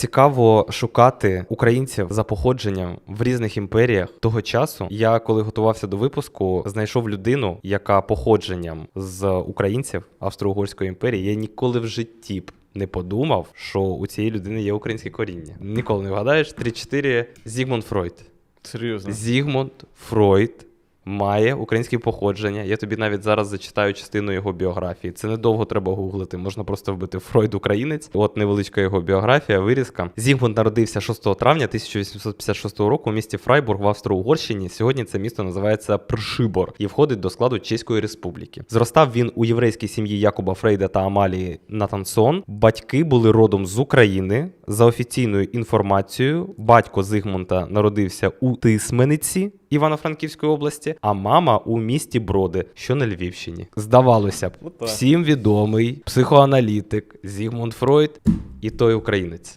цікаво шукати українців за походженням в різних імперіях того часу. Я коли готувався до випуску, знайшов людину, яка походженням з українців Австро-Угорської імперії. Я ніколи в житті б не подумав, що у цієї людини є українське коріння. Ніколи не вгадаєш. 3-4 Зігмунд Фройд. Серйозно. Зігмунд Фройд має українське походження. Я тобі навіть зараз зачитаю частину його біографії. Це недовго треба гуглити. Можна просто вбити Фройд українець. От невеличка його біографія, вирізка. Зігмунд народився 6 травня 1856 року у місті Фрайбург в Австро-Угорщині. Сьогодні це місто називається Пршибор і входить до складу Чеської Республіки. Зростав він у єврейській сім'ї Якуба Фрейда та Амалії Натансон. Батьки були родом з України. За офіційною інформацією, батько Зигмунта народився у Тисмениці Івано-Франківської області, а мама у місті Броди, що на Львівщині. Здавалося б, всім відомий психоаналітик Зігмунд Фройд і той українець.